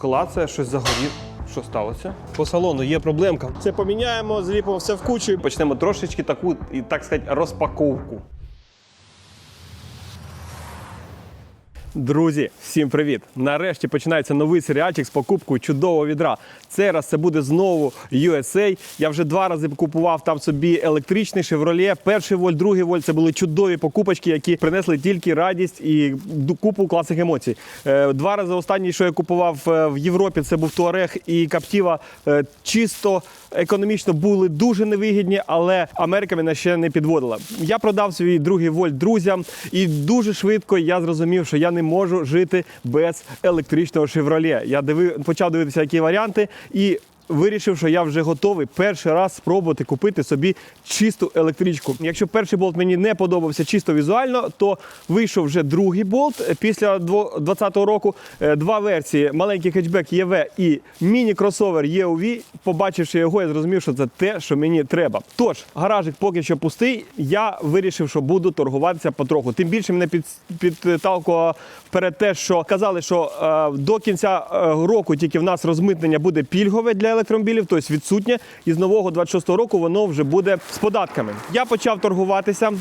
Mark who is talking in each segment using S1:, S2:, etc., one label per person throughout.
S1: клацає, щось загорів. Що сталося?
S2: По салону є проблемка. Це поміняємо, зліпимо все в кучу.
S1: Почнемо трошечки таку, і так сказати, розпаковку. Друзі, всім привіт! Нарешті починається новий серіальчик з покупкою чудового відра. Цей раз це буде знову USA. Я вже два рази купував там собі електричний Chevrolet. Перший вольт, другий вольт це були чудові покупочки, які принесли тільки радість і купу класних емоцій. Е, Два рази останній, що я купував е, в Європі, це був Туарег і Каптіва. Е, Чисто економічно були дуже невигідні, але Америка мене ще не підводила. Я продав свій другий вольт друзям, і дуже швидко я зрозумів, що я не можу жити без електричного шевроле. Я дивив, почав дивитися, які варіанти, і вирішив, що я вже готовий перший раз спробувати купити собі чисту електричку. Якщо перший болт мені не подобався чисто візуально, то вийшов вже другий болт після 2020 року. Е, Два версії: маленький хетчбек ЄВ і міні-кросовер EOV. Побачивши його, я зрозумів, що це те, що мені треба. Тож, гаражик поки що пустий. Я вирішив, що буду торгуватися потроху. Тим більше мене під, підталкувало вперед те, що казали, що е, до кінця е, року тільки в нас розмитнення буде пільгове для електромобілів, тобто відсутнє. І з нового 26-го року воно вже буде з податками. Я почав торгуватися.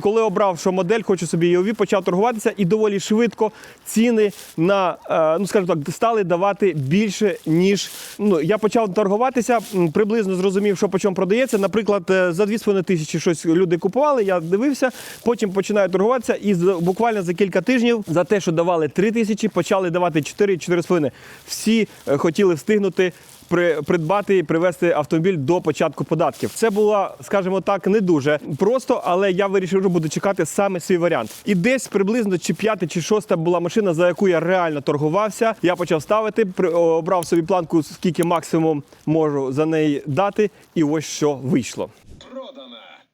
S1: Коли обрав, що модель, хочу собі EOV, почав торгуватися, і доволі швидко ціни на е, ну скажімо так, стали давати більше ніж ну я почав торгуватися. Приблизно зрозумів, що по чому продається. Наприклад, е, за 2,5 тисячі щось люди купували. Я дивився, потім починаю торгуватися, і буквально за кілька тижнів за те, що давали 3 тисячі, почали давати 4-4,5. Всі е, хотіли встигнути. При- Придбати і привезти автомобіль до початку податків. Це було, скажімо так, не дуже просто, але я вирішив, що буду чекати саме свій варіант. І десь приблизно чи п'ята, чи шоста була машина, за яку я реально торгувався. Я почав ставити, при- обрав собі планку, скільки максимум можу за неї дати, і ось що вийшло.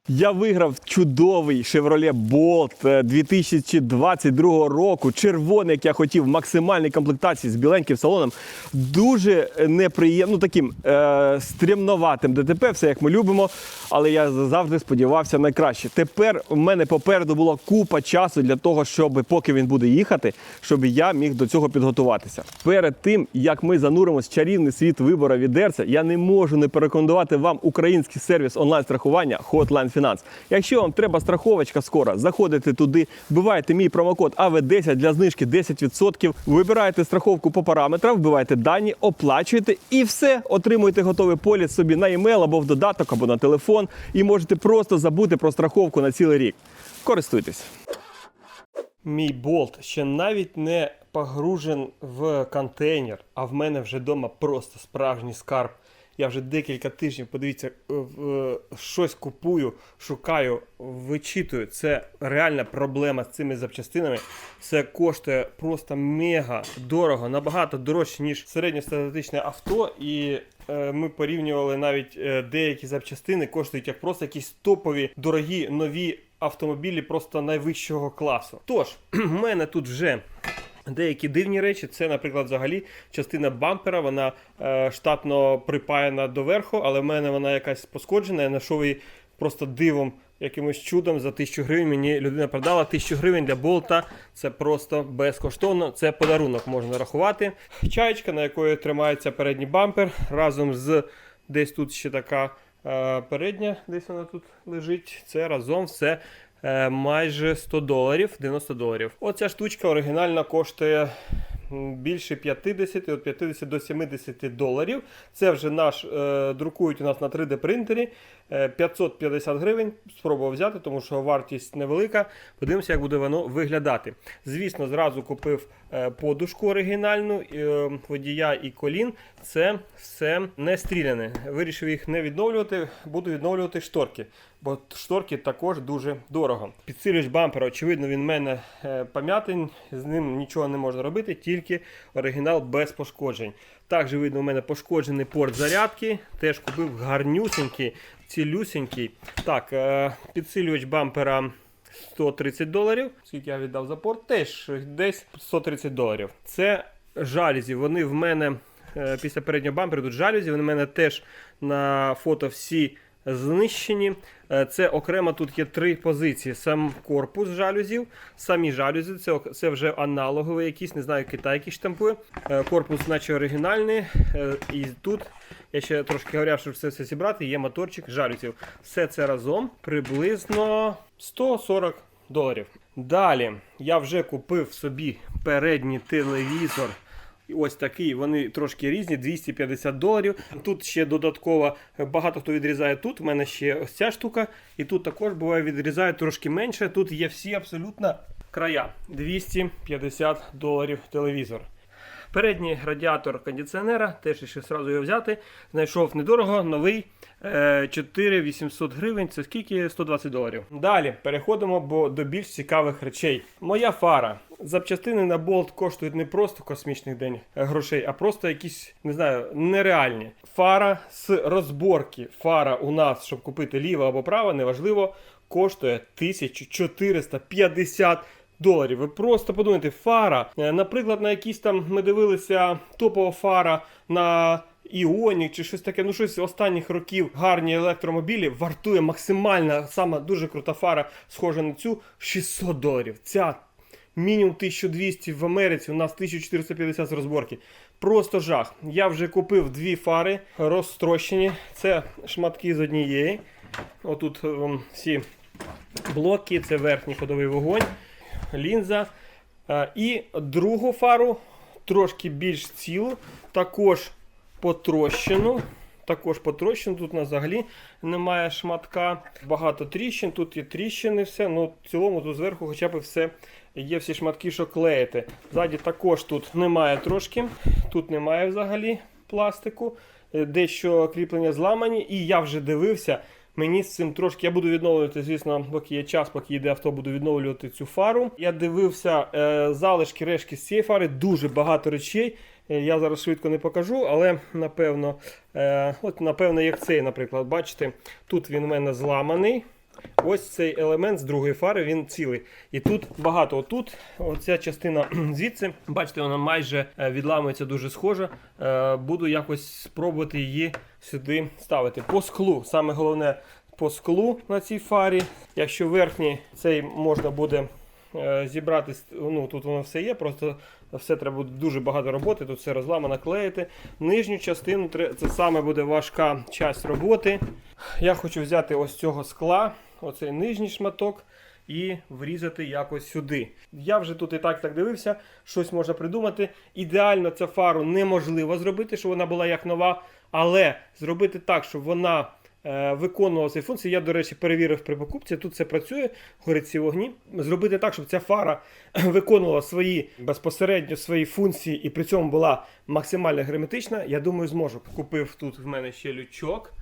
S1: Я виграв чудовий Chevrolet Bolt е, 2022 року. Червоний, як я хотів, в максимальній комплектації з біленьким салоном. Дуже неприємно, ну таким е, стрімноватим ДТП, все як ми любимо. Але я завжди сподівався найкраще. Тепер у мене попереду була купа часу для того, щоб поки він буде їхати, щоб я міг до цього підготуватися. Перед тим як ми зануримось в чарівний світ вибору від Дерця, я не можу не порекомендувати вам український сервіс онлайн-страхування Hotline Finance. Якщо вам треба страховочка скоро, заходите туди, вбиваєте мій промокод АВ10 для знижки 10%, вибираєте страховку по параметрам, вбиваєте дані, оплачуєте і все, отримуєте готовий поліс собі на емейл або в додаток, або на телефон, і можете просто забути про страховку на цілий рік. Користуйтесь. Мій болт ще навіть не погружен в контейнер, а в мене вже вдома просто справжній скарб. Я вже декілька тижнів, подивіться, е, в- щось купую, шукаю, вичитую. Це реальна проблема з цими запчастинами. Це коштує просто мега дорого, набагато дорожче, ніж середньостатистичне авто. І е, ми порівнювали навіть е, деякі запчастини, коштують як просто якісь топові, дорогі, нові автомобілі просто найвищого класу. Тож, в мене тут вже. Деякі дивні речі, це, наприклад, взагалі частина бампера, вона е, штатно припаяна доверху, але в мене вона якась пошкоджена. Я знайшов її просто дивом, якимось чудом за 1000 гривень. Мені людина продала 1000 гривень для болта. Це просто безкоштовно. Це подарунок можна рахувати. Чаєчка, на якої тримається передній бампер, разом з десь тут ще така е, передня, десь вона тут лежить. Це разом все майже 100 доларів, 90 доларів. Оця штучка оригінальна коштує більше 50, від 50 до 70 доларів. Це вже наш е, друкують у нас на 3D принтері. Е, 550 гривень. Спробував взяти, тому що вартість невелика. Подивимося, як буде воно виглядати. Звісно, зразу купив е, подушку оригінальну е, водія і колін. Це все не стріляне. Вирішив їх не відновлювати, буду відновлювати шторки. Бо шторки також дуже дорого. Підсилювач бампера, очевидно, він в мене е, пом'ятий, з ним нічого не можна робити, тільки оригінал без пошкоджень. Також видно, у мене пошкоджений порт зарядки. Теж купив гарнюсінький, цілюсінький. Так, е, підсилювач бампера 130 доларів. Скільки я віддав за порт? Теж десь 130 доларів. Це жалюзі. Вони в мене е, після переднього бамперу тут жалюзі. Вони в мене теж на фото всі знищені. Е, Це окремо тут є три позиції: сам корпус жалюзів, самі жалюзі, це, це вже аналоговий якийсь, не знаю, Китай який штампує. Е, Корпус, наче оригінальний. Е, І тут я ще трошки говорив, щоб все це зібрати, є моторчик жалюзів. Все це разом приблизно 140 доларів. Далі я вже купив собі передній телевізор. Ось такий, вони трошки різні, 250 доларів. Тут ще додатково е, багато хто відрізає тут. У мене ще ось ця штука. І тут також буває відрізають трошки менше. Тут є всі абсолютно края. 250 доларів телевізор. Передній радіатор кондиціонера, теж ще одразу його взяти. Знайшов недорого, новий е, 4800 гривень. Це скільки? 120 доларів. Далі переходимо до більш цікавих речей. Моя фара. Запчастини на болт коштують не просто космічних день е, грошей, а просто якісь, не знаю, нереальні. Фара з розборки. Фара у нас, щоб купити ліва або права, неважливо, коштує 1450 доларів. Ви просто подумайте, фара. Е, Наприклад, на якісь там ми дивилися топова фара на Іонік чи щось таке. Ну щось останніх років гарні електромобілі вартує максимальна, сама дуже крута фара, схожа на цю 600 доларів. Ця мінімум 1200 в Америці, у нас 1450 з розборки. Просто жах. Я вже купив дві фари розтрощені. Це шматки з однієї. Отут ем, всі блоки, це верхній ходовий вогонь, лінза. Е, І другу фару, трошки більш цілу, також потрощену. Також потрощену, тут у нас взагалі немає шматка, багато тріщин, тут є тріщини, все. Ну, в цілому тут зверху хоча б все є всі шматки, що клеїти. Ззаді також тут немає трошки, тут немає взагалі пластику, Е, дещо кріплення зламані, і я вже дивився. Мені з цим трошки. Я буду відновлювати, звісно, поки є час, поки йде авто, буду відновлювати цю фару. Я дивився е, залишки, решки з цієї фари, дуже багато речей. Е, Я зараз швидко не покажу, але напевно, е, от напевно, як цей, наприклад, бачите, тут він в мене зламаний. Ось цей елемент з другої фари, він цілий. І тут багато. Отут, оця частина звідси, бачите, вона майже е, відламується дуже схожа. Е, Буду якось спробувати її сюди ставити. По склу, саме головне по склу на цій фарі. Якщо верхній цей можна буде е, зібрати, ну тут воно все є, просто все треба буде дуже багато роботи, тут все розламано, клеїти. Нижню частину це саме буде важка часть роботи. Я хочу взяти ось цього скла, оцей нижній шматок. І врізати якось сюди. Я вже тут і так так дивився, щось можна придумати. Ідеально цю фару неможливо зробити, щоб вона була як нова, але зробити так, щоб вона виконувала ці функції. Я, до речі, перевірив при покупці. Тут це працює, горить ці вогні. Зробити так, щоб ця фара виконувала свої безпосередньо свої функції і при цьому була максимально герметична. Я думаю, зможу. Купив тут в мене ще лючок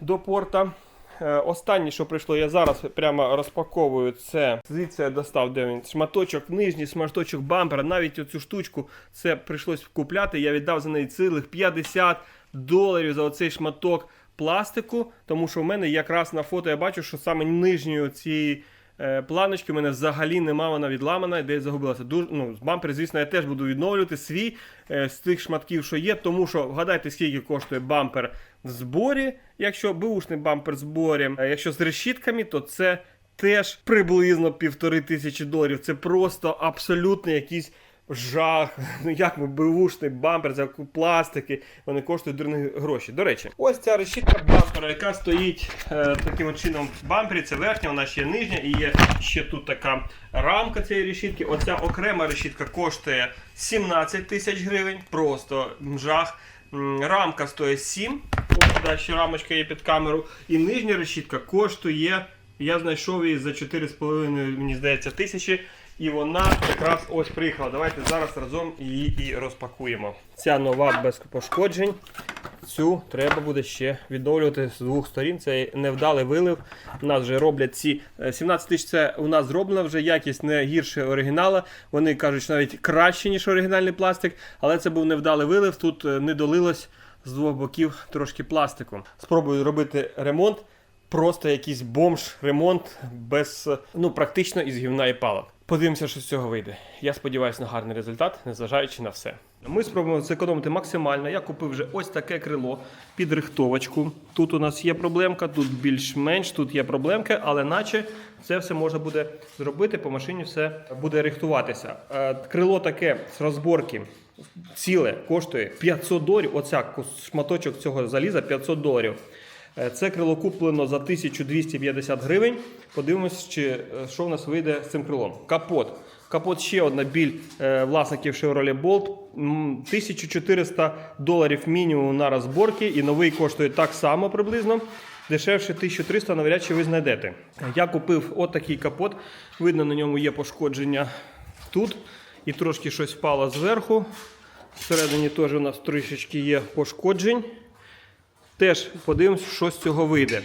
S1: до порта. Е, Останнє, що прийшло, я зараз прямо розпаковую це. Звідси я достав де він шматочок нижній, шматочок бампера. Навіть оцю штучку це прийшлось купляти. Я віддав за неї цілих 50 доларів за оцей шматок пластику. Тому що в мене якраз на фото я бачу, що саме нижньої цієї е, планочки в мене взагалі нема, вона відламана, десь загубилася. Дуже, ну, бампер, звісно, я теж буду відновлювати свій е, з тих шматків, що є. Тому що вгадайте, скільки коштує бампер в зборі. Якщо бушний бампер в зборі, а якщо з решітками, то це теж приблизно півтори тисячі доларів. Це просто абсолютно якийсь жах. Ну як ми бушний бампер за пластики, вони коштують дурні гроші. До речі, ось ця решітка бампера, яка стоїть е, таким чином в бампері. Це верхня, вона ще нижня, і є ще тут така рамка цієї решітки. Оця окрема решітка коштує 17 тисяч гривень. Просто жах. Рамка стоїть 7. Ось ще рамочка є під камеру. І нижня решітка коштує. Я знайшов її за 4,5, мені здається, тисячі. І вона якраз ось приїхала. Давайте зараз разом її і розпакуємо. Ця нова без пошкоджень. Цю треба буде ще відновлювати з двох сторін. Це невдалий вилив. У нас вже роблять ці е, 17 тисяч. Це у нас зроблено вже якість не гірше оригінала. Вони кажуть, що навіть краще, ніж оригінальний пластик, але це був невдалий вилив. Тут е, не долилось з двох боків трошки пластику. Спробую робити ремонт. Просто якийсь бомж, ремонт без е, ну практично із гівна і палок. Подивимося, що з цього вийде. Я сподіваюся на гарний результат, незважаючи на все. Ми спробуємо зекономити максимально. Я купив вже ось таке крило під рихтовочку. Тут у нас є проблемка, тут більш-менш, тут є проблемки, але наче це все можна буде зробити, по машині все буде рихтуватися. Е, Крило таке з розборки. Ціле коштує 500 доларів. Оця шматочок цього заліза 500 доларів. Е, Це крило куплено за 1250 гривень. Подивимось, чи, е, що в нас вийде з цим крилом. Капот. Капот ще одна біль е, власників Chevrolet Bolt. 1400 доларів мінімум на розборки, і новий коштує так само приблизно. Дешевше 1300 навряд чи ви знайдете. Я купив отакий капот. Видно, на ньому є пошкодження тут. І трошки щось впало зверху. Всередині теж у нас трішечки є пошкоджень. Теж подивимось, що з цього вийде.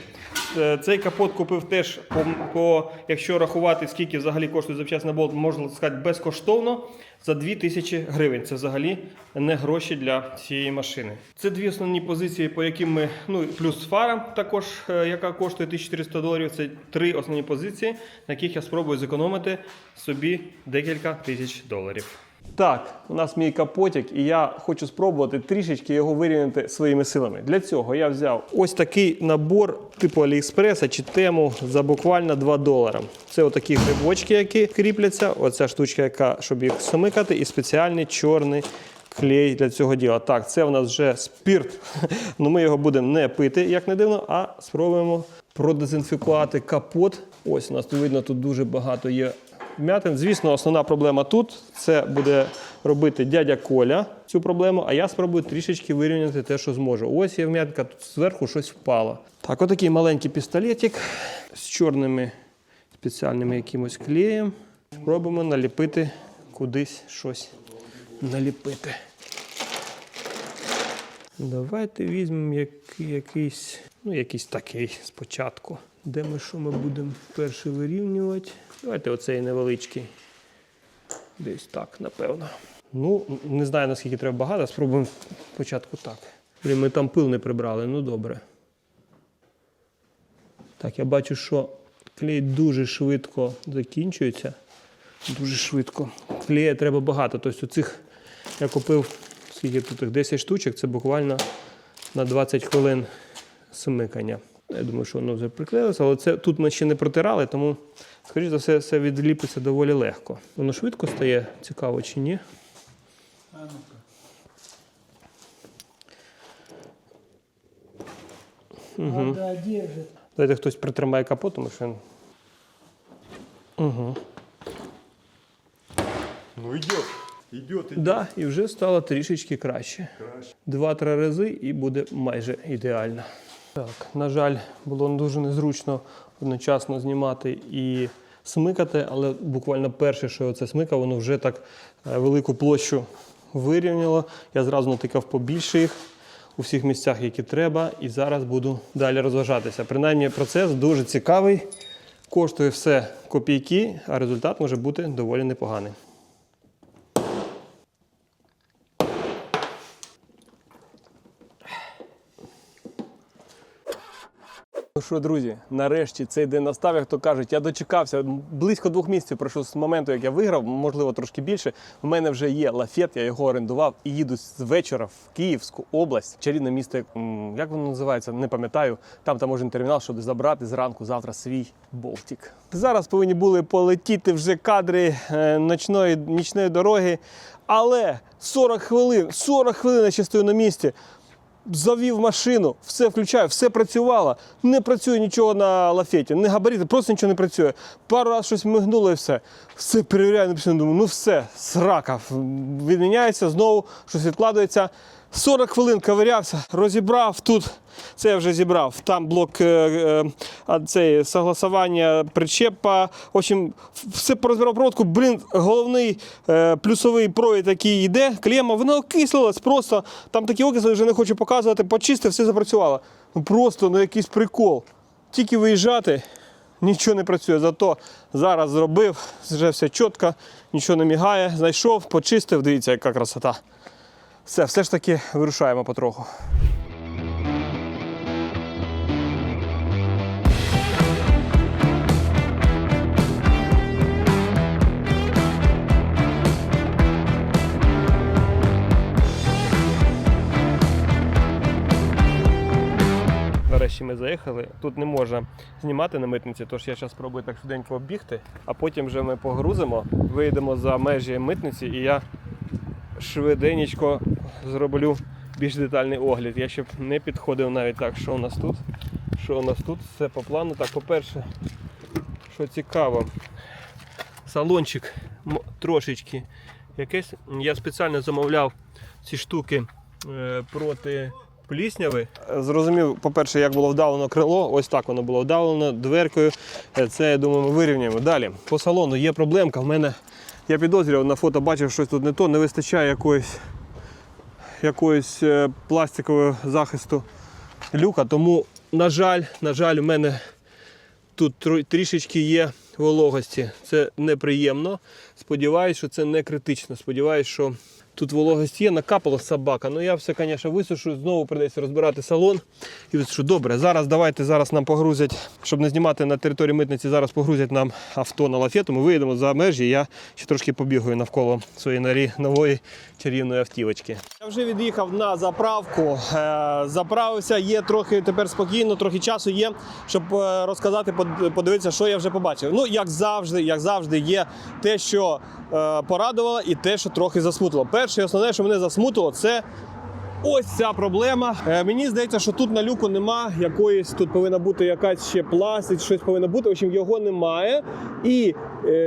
S1: Е, Цей капот купив теж по, по якщо рахувати, скільки взагалі коштує запчасний болт, можна сказати, безкоштовно за 2000 гривень. Це взагалі не гроші для цієї машини. Це дві основні позиції, по яким ми, ну плюс фара, також е, яка коштує 1400 доларів. Це три основні позиції, на яких я спробую зекономити собі декілька тисяч доларів. Так, у нас мій капотик, і я хочу спробувати трішечки його вирівняти своїми силами. Для цього я взяв ось такий набор типу Аліекспреса чи тему за буквально 2 долара. Це отакі грибочки, які кріпляться. Оця штучка, яка, щоб їх смикати, і спеціальний чорний клей для цього діла. Так, це у нас вже спірт. Ну ми його будемо не пити, як не дивно, а спробуємо продезінфікувати капот. Ось у нас тут видно, тут дуже багато є вмятин. Звісно, основна проблема тут це буде робити дядя Коля цю проблему, а я спробую трішечки вирівняти те, що зможу. Ось є вмятинка, тут зверху щось впало. Так, отакий маленький пістолетик з чорними спеціальними якимось клеєм. Спробуємо наліпити кудись щось наліпити. Давайте візьмемо який, якийсь, ну, якийсь такий спочатку. Де ми що ми будемо перший вирівнювати? Давайте оцей невеличкий. Десь так, напевно. Ну, не знаю, наскільки треба багато, спробуємо спочатку так. Блін, ми там пил не прибрали, ну добре. Так, я бачу, що клей дуже швидко закінчується. Дуже швидко. Клея треба багато. Тобто цих я купив скільки тут 10 штучок, це буквально на 20 хвилин смикання. Я думаю, що воно вже приклеїлося, але це тут ми ще не протирали, тому, скоріш за все, все відліпиться доволі легко. Воно швидко стає, цікаво чи ні.
S3: Угу.
S1: Дайте хтось притримає капот, тому що він. Угу.
S2: Ну йдет. Йдет,
S1: Да, і вже стало трішечки краще. Два-три рази і буде майже ідеально. Так, на жаль, було дуже незручно одночасно знімати і смикати, але буквально перше, що я це смикав, воно вже так е, велику площу вирівняло. Я зразу натикав побільше їх у всіх місцях, які треба, і зараз буду далі розважатися. Принаймні, процес дуже цікавий, коштує все копійки, а результат може бути доволі непоганий. Що, друзі, нарешті цей день настав, як то кажуть, я дочекався. Близько двох місяців пройшло з моменту, як я виграв, можливо, трошки більше. У мене вже є лафет, я його орендував і їду з вечора в Київську область, чарівне місто, як- воно називається, не пам'ятаю. Там таможен термінал, щоб забрати зранку завтра свій Болтик. Зараз повинні були полетіти вже кадри е, ночної, нічної дороги, але 40 хвилин, 40 хвилин я ще стою на місці завів машину, все включаю, все працювало. Не працює нічого на лафеті, не габарити, просто нічого не працює. Пару разів щось мигнуло і все. Все перевіряю, написано, думаю, ну все, срака. Відміняється, знову щось відкладується. 40 хвилин ковирявся, розібрав тут. Це я вже зібрав. Там блок е, е, согласування причепа. В общем, все порозбирав проводку. Блін, головний е, плюсовий провід, який йде, клема, вона окислилась просто. Там такі окисли вже не хочу показувати. Почистив, все запрацювало. Ну просто ну якийсь прикол. Тільки виїжджати, нічого не працює. Зато зараз зробив, вже все чітко, нічого не мігає. Знайшов, почистив. Дивіться, яка красота. Все, все ж таки вирушаємо потроху.
S4: Нарешті ми заїхали. Тут не можна знімати на митниці, тож я зараз спробую так швиденько оббігти, а потім вже ми погрузимо, вийдемо за межі митниці і я швиденько зроблю більш детальний огляд. Я ще не підходив навіть так, що у нас тут. Що у нас тут? Все по плану. Так, по-перше, що цікаво, салончик трошечки якесь. Я спеціально замовляв ці штуки е, проти плісняви. Зрозумів, по-перше, як було вдавлено крило. Ось так воно було вдавлено дверкою. Е, Це, я думаю, ми вирівняємо. Далі, по салону є проблемка. В мене я підозрював на фото, бачив, щось тут не то, не вистачає якоїсь, якоїсь е, пластикового захисту люка. Тому, на жаль, на жаль, у мене тут трішечки є вологості. Це неприємно. Сподіваюсь, що це не критично. Сподіваюсь, що тут вологість є, накапала собака. Ну я все, звісно, висушу, знову прийдеться розбирати салон. І висушу. Добре, зараз давайте зараз нам погрузять, щоб не знімати на території митниці, зараз погрузять нам авто на лафету. Ми виїдемо за межі. Я ще трошки побігаю навколо своєї норі нової чарівної автівочки.
S1: Я вже від'їхав на заправку, е, заправився, є трохи тепер спокійно, трохи часу є, щоб е, розказати, подивитися, що я вже побачив. Ну, як завжди, як завжди, є те, що е, порадувало, і те, що трохи засмутило. Перше і основне, що мене засмутило, це. Ось ця проблема. Е, мені здається, що тут на люку нема якоїсь, тут повинна бути якась ще пластик, щось повинно бути. В общем, його немає. І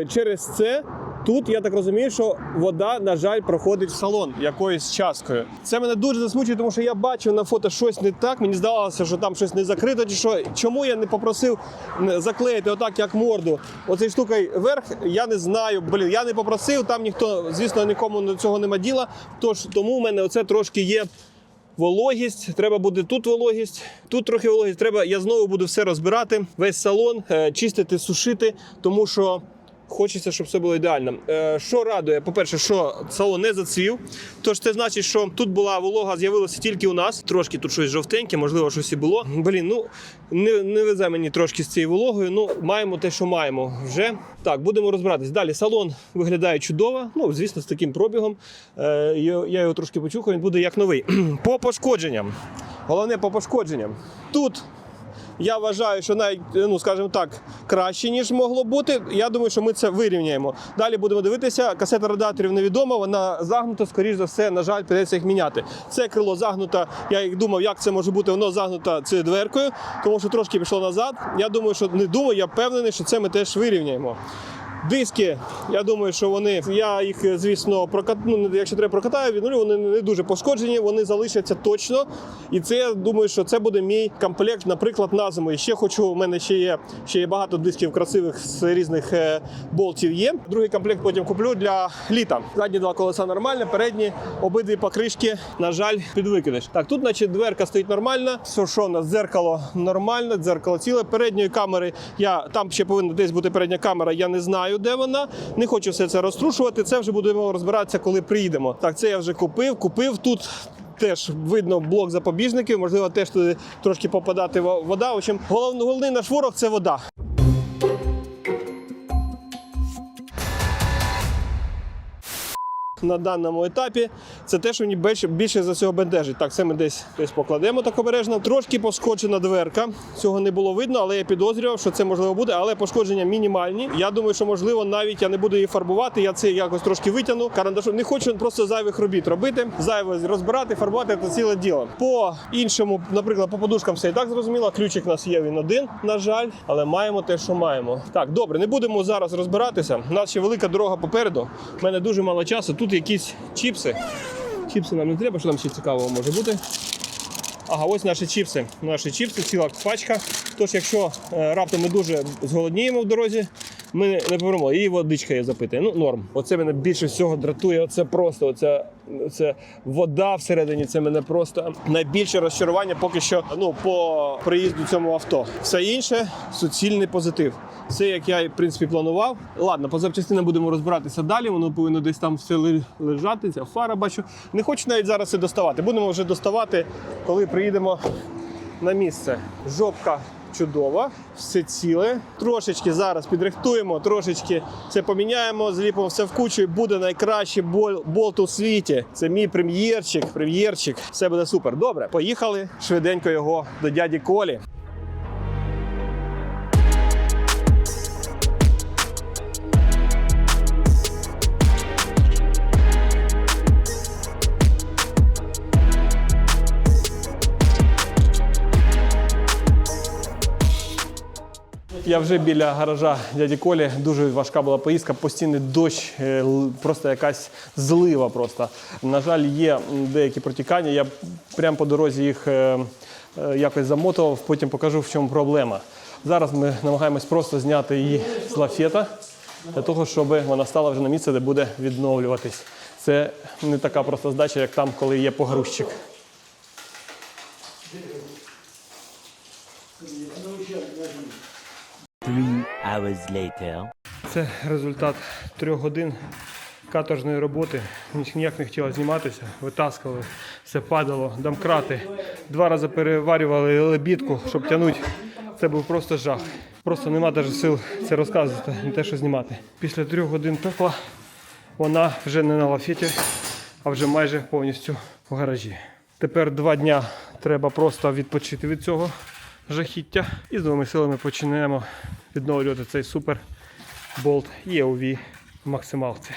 S1: через це тут я так розумію, що вода, на жаль, проходить в салон якоюсь часткою. Це мене дуже засмучує, тому що я бачив на фото щось не так. Мені здавалося, що там щось не закрито, чи що. Чому я не попросив заклеїти отак, як морду, оцей штукою вверх, я не знаю. Блін, я не попросив, там ніхто, звісно, нікому до цього нема діла. Тож тому в мене оце трошки є вологість, треба буде тут вологість, тут трохи вологість. Треба, я знову буду все розбирати, весь салон, е, чистити, сушити, тому що. Хочеться, щоб все було ідеально. Е, що радує? По-перше, що салон не зацвів. Тож це значить, що тут була волога, з'явилася тільки у нас. Трошки тут щось жовтеньке, можливо, щось і було. Блін, ну не, не везе мені трошки з цією вологою. Ну, маємо те, що маємо вже. Так, будемо розбиратись. Далі салон виглядає чудово. Ну, звісно, з таким пробігом. Е, я його трошки почухаю, він буде як новий. по пошкодженням. Головне по пошкодженням. Тут я вважаю, що навіть, ну скажімо так, краще, ніж могло бути. Я думаю, що ми це вирівняємо. Далі будемо дивитися. Касета радаторів невідома, вона загнута, скоріш за все, на жаль, придеться їх міняти. Це крило загнуто. Я їх думав, як це може бути. Воно загнуто цією дверкою, тому що трошки пішло назад. Я думаю, що не думаю, я впевнений, що це ми теж вирівняємо. Диски, я думаю, що вони. Я їх, звісно, прокат... ну, якщо треба прокатаю, від нулю вони не дуже пошкоджені, вони залишаться точно. І це я думаю, що це буде мій комплект, наприклад, на зиму. І ще хочу, у мене ще є ще є багато дисків красивих з різних е, болтів є. Другий комплект потім куплю для літа. Задні два колеса нормальні, передні обидві покришки, на жаль, підвикидеш. Так, тут, значить, дверка стоїть у нас дзеркало нормальне, дзеркало ціле. Передньої камери я там ще повинна десь бути передня камера. Я не знаю, де вона. Не хочу все це розтрушувати. Це вже будемо розбиратися, коли приїдемо. Так, це я вже купив. Купив тут. Теж видно блок запобіжників, можливо, теж туди трошки попадати вода. В общем, головний наш ворог це вода. На даному етапі це те, що мені більше, більше за цього бентежить. Так, це ми десь, десь покладемо так обережно. Трошки пошкоджена дверка. Цього не було видно, але я підозрював, що це можливо буде, але пошкодження мінімальні. Я думаю, що можливо навіть я не буду її фарбувати. Я це якось трошки витягну. Карандашом не хочу просто зайвих робіт робити. Зайве розбирати, фарбувати це ціле діло. По іншому, наприклад, по подушкам все і так зрозуміло. Ключик у нас є він один, на жаль, але маємо те, що маємо. Так, добре, не будемо зараз розбиратися. У нас ще велика дорога попереду. У мене дуже мало часу. Тут якісь чіпси. Чіпси нам не треба, що там ще цікавого може бути. Ага, ось наші чіпси. Наші чіпси, ціла пачка. Тож, якщо е, раптом ми дуже зголодніємо в дорозі, ми не повернемо. І водичка є запитає. Ну, норм. Оце мене більше всього дратує. Оце просто оця, оце вода всередині. Це мене просто найбільше розчарування поки що ну, по приїзду цьому авто. Все інше суцільний позитив. Це як я в принципі планував. Ладно, по запчастинам будемо розбиратися далі. Воно повинно десь там все лежати. Ця фара бачу. Не хочу навіть зараз це доставати. Будемо вже доставати, коли приїдемо на місце. Жопка чудово, все ціле. Трошечки зараз підрихтуємо, трошечки це поміняємо, зліпимо все в кучу і буде найкращий бол- болт у світі. Це мій прем'єрчик, прем'єрчик. Все буде супер. Добре, поїхали швиденько його до дяді Колі. Я вже біля гаража дяді Колі. Дуже важка була поїздка, постійний дощ, е, просто якась злива. Просто на жаль, є деякі протікання. Я прямо по дорозі їх е, е, якось замотував. Потім покажу, в чому проблема. Зараз ми намагаємось просто зняти її з лафета для того, щоб вона стала вже на місце, де буде відновлюватись. Це не така просто здача, як там, коли є погрузчик.
S5: Hours later.
S1: Це результат трьох годин каторжної роботи. Ніяк не хотіло зніматися, витаскували, все падало, домкрати. Два рази переварювали лебідку, щоб тягнути. Це був просто жах. Просто нема навіть сил це розказувати, не те, що знімати. Після трьох годин пекла вона вже не на лафеті, а вже майже повністю в гаражі. Тепер два дня треба просто відпочити від цього жахіття. І з новими силами починаємо відновлювати цей супер болт EOV в максималці.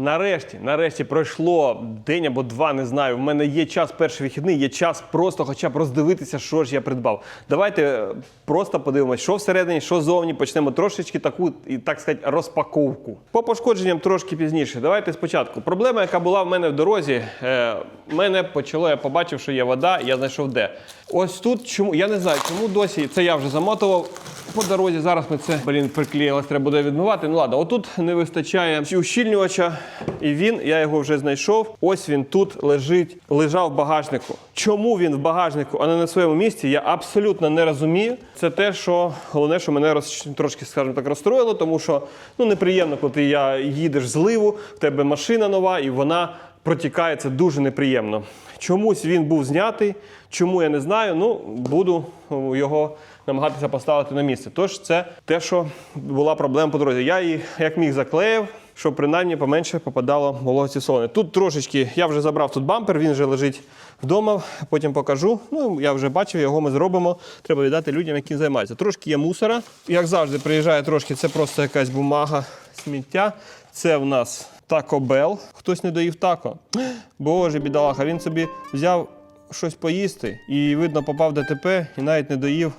S1: Нарешті, нарешті пройшло день або два, не знаю. В мене є час перший вихідний, є час просто хоча б роздивитися, що ж я придбав. Давайте е, просто подивимось, що всередині, що зовні. Почнемо трошечки таку, і так сказати, розпаковку. По пошкодженням трошки пізніше. Давайте спочатку. Проблема, яка була в мене в дорозі, е, мене почало, я побачив, що є вода, я знайшов де. Ось тут чому, я не знаю, чому досі це я вже замотував. По дорозі зараз ми це блін приклеїлось, треба буде відмивати. Ну ладно, отут не вистачає ущільнювача, і він, я його вже знайшов. Ось він тут лежить, лежав в багажнику. Чому він в багажнику, а не на своєму місці, я абсолютно не розумію. Це те, що головне, що мене роз, трошки, скажімо так, розстроїло, тому що ну неприємно, коли ти я їдеш зливу, в тебе машина нова, і вона протікає. Це дуже неприємно. Чомусь він був знятий. Чому я не знаю. Ну буду його намагатися поставити на місце. Тож це те, що була проблема по дорозі. Я її як міг заклеїв, щоб принаймні поменше попадало вологості солони. Тут трошечки я вже забрав тут бампер, він вже лежить вдома. Потім покажу. Ну я вже бачив, його ми зробимо. Треба віддати людям, які займаються. Трошки є мусора. Як завжди, приїжджає трошки. Це просто якась бумага, сміття. Це в нас Bell. Хтось не доїв тако. Боже, бідолаха, він собі взяв щось поїсти і, видно, попав в ДТП і навіть не доїв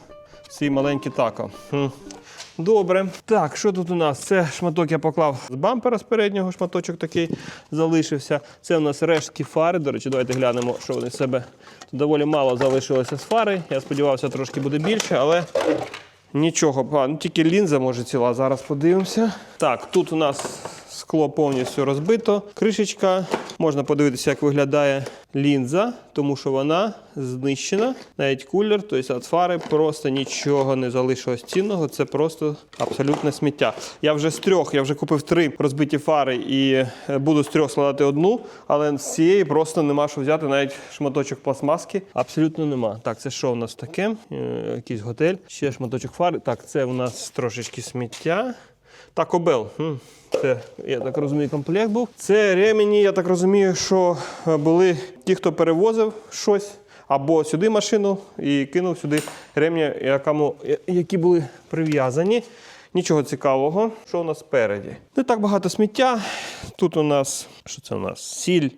S1: свій маленький тако. Хм. Добре. Так, що тут у нас? Це шматок я поклав з бампера з переднього, шматочок такий залишився. Це у нас рештки фари. До речі, давайте глянемо, що вони себе. Тут доволі мало залишилося з фари. Я сподівався, трошки буде більше, але нічого. А, ну, тільки лінза може ціла. Зараз подивимося. Так, тут у нас скло повністю розбито. Кришечка. Можна подивитися, як виглядає лінза, тому що вона знищена. Навіть кулер, тобто від фари просто нічого не залишилось цінного. Це просто абсолютне сміття. Я вже з трьох, я вже купив три розбиті фари і е, буду з трьох складати одну, але з цієї просто нема що взяти, навіть шматочок пластмаски. Абсолютно нема. Так, це що у нас таке? Е, Якийсь готель. Ще шматочок фари. Так, це у нас трошечки сміття. Taco Bell. Це, я так розумію, комплект був. Це ремені, я так розумію, що е, були ті, хто перевозив щось або сюди машину і кинув сюди ремні, якому, які були прив'язані. Нічого цікавого. Що у нас спереді? Не так багато сміття. Тут у нас, що це у нас? Сіль.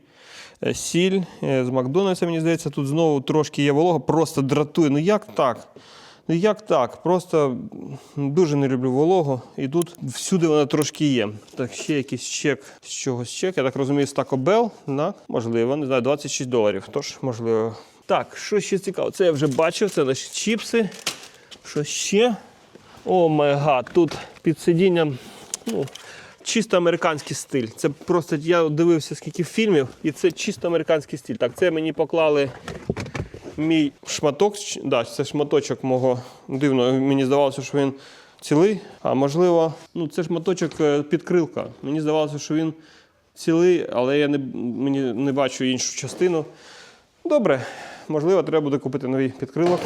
S1: Е, Сіль е, з Макдональдса, мені здається, тут знову трошки є волога, просто дратує. Ну як так? Ну як так? Просто дуже не люблю вологу. І тут всюди вона трошки є. Так, ще якийсь чек з чогось чек. Я так розумію, з Bell. На, можливо, не знаю, 26 доларів. Тож, можливо. Так, що ще цікаво? Це я вже бачив, це наші чіпси. Що ще? О май гад, тут під сидінням. Ну, Чисто американський стиль. Це просто я дивився скільки фільмів, і це чисто американський стиль. Так, це мені поклали мій шматок, да, це шматочок мого. Дивно, мені здавалося, що він цілий. А можливо, ну це шматочок е, підкрилка. Мені здавалося, що він цілий, але я не, мені не бачу іншу частину. Добре, можливо, треба буде купити новий підкрилок.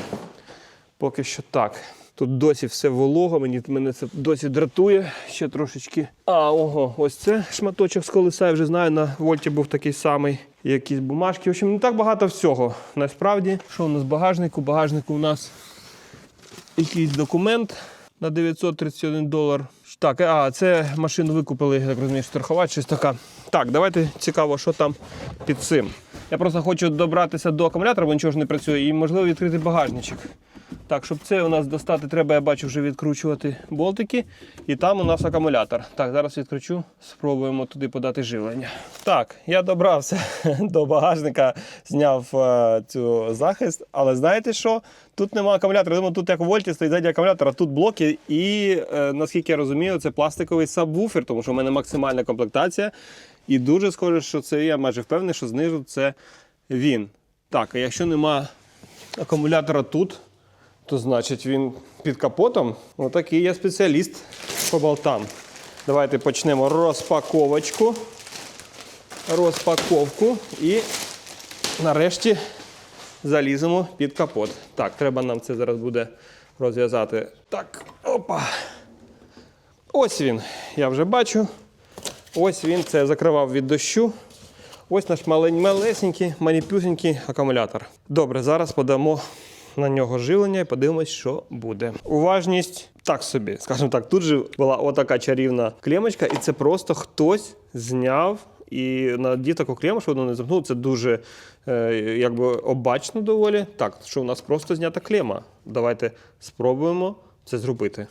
S1: Поки що так. Тут досі все волого, мені мене це досі дратує ще трошечки. А, ого, ось це шматочок з колеса, я вже знаю, на вольті був такий самий. Якісь бумажки. В общем, не так багато всього. Насправді, що у нас в багажнику? В багажнику у нас якийсь документ на 931 долар. Так, а це машину викупили, я так розумію, страхувати, щось така. Так, давайте цікаво, що там під цим. Я просто хочу добратися до акумулятора, бо нічого ж не працює, і можливо відкрити багажничок. Так, щоб це у нас достати, треба, я бачу, вже відкручувати болтики. І там у нас акумулятор. Так, зараз відкручу, спробуємо туди подати живлення. Так, я добрався до багажника, зняв е, цю захист, але знаєте що? Тут нема акумулятора. Думаю, тут як у вольті стоїть ззаді акумулятора, тут блоки, і е, наскільки я розумію, це пластиковий сабвуфер, тому що в мене максимальна комплектація. І дуже схоже, що це я майже впевнений, що знизу це він. Так, а якщо нема акумулятора тут, то значить він під капотом. Отакий я спеціаліст по болтам. Давайте почнемо розпаковочку. Розпаковку і нарешті заліземо під капот. Так, треба нам це зараз буде розв'язати. Так, опа. Ось він. Я вже бачу. Ось він це закривав від дощу. Ось наш малень- малесенький, маніпюсенький акумулятор. Добре, зараз подамо на нього живлення і подивимось, що буде. Уважність так собі. Скажімо так, тут же була отака чарівна клемочка, і це просто хтось зняв і надів таку клему, що воно не замкнуло. Це дуже е, якби обачно доволі. Так, що у нас просто знята клема. Давайте спробуємо це зробити.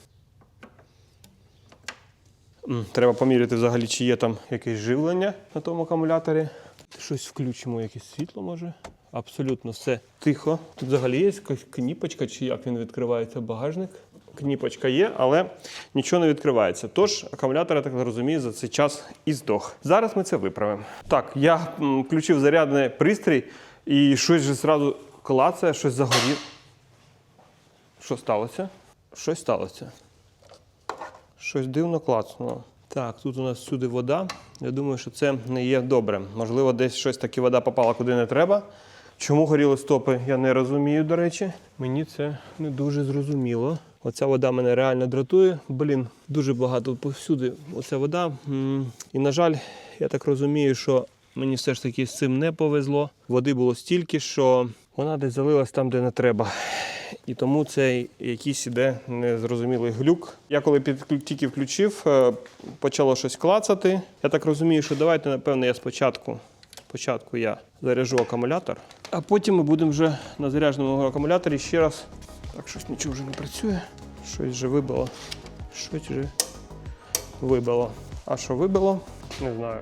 S1: Треба поміряти взагалі, чи є там якесь живлення на тому акумуляторі. Щось включимо, якесь світло може. Абсолютно все тихо. Тут взагалі є якась кніпочка, чи як він відкривається багажник. Кніпочка є, але нічого не відкривається. Тож акумулятор, я так розумію, за цей час і здох. Зараз ми це виправимо. Так, я включив зарядний пристрій і щось же зразу клацає, щось загорів. Що сталося? Щось сталося. Щось дивно клацнуло. Так, тут у нас всюди вода. Я думаю, що це не є добре. Можливо, десь щось таки вода попала куди не треба. Чому горіли стопи, я не розумію, до речі. Мені це не дуже зрозуміло. Оця вода мене реально дратує. Блін, дуже багато повсюди оця вода. І, на жаль, я так розумію, що мені все ж таки з цим не повезло. Води було стільки, що вона десь залилась там, де не треба. І тому це якийсь іде незрозумілий глюк. Я коли під, тільки включив, е, почало щось клацати. Я так розумію, що давайте, напевно, я спочатку, спочатку я заряжу акумулятор, а потім ми будемо вже на зарядженому акумуляторі ще раз. Так, щось нічого вже не працює. Щось вже вибило. Щось вже вибило. А що вибило? Не знаю.